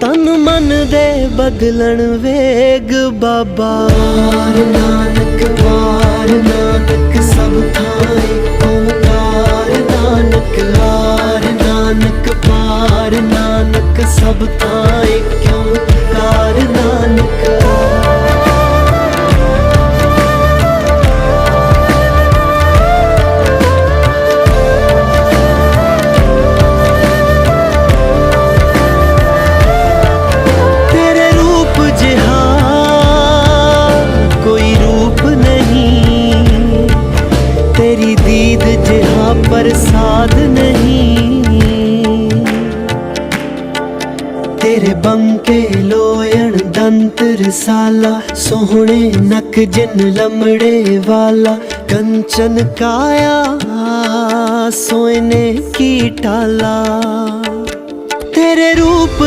ਤਨ ਮਨ ਦੇ ਬਦਲਣ ਵੇਗ ਬਾਬਾ। ਵਾਰ ਨਾਨਕ ਵਾਰ ਨਾਨਕ, ਸਭ ਥਾਏ ਓਮਕਾਰ ਨਾਨਕ ਹਾਰ ਨਾਨਕ ਪਾਰ ਨਾਨਕ, ਸਭ ਥਾਏ ਦੀਦ ਜਿਹਾ ਪ੍ਰਸਾਦ ਨਹੀਂ ਤੇਰੇ ਬੰਕੇ ਲੋਇਣ ਦੰਤ ਰਸਾਲਾ ਸੋਹਣੇ ਨਕ ਜਿਨ ਲਮੜੇ ਵਾਲਾ ਕੰਚਨ ਕਾਇਆ ਸੋਇਨੇ ਕੀ ਟਾਲਾ ਤੇਰੇ ਰੂਪ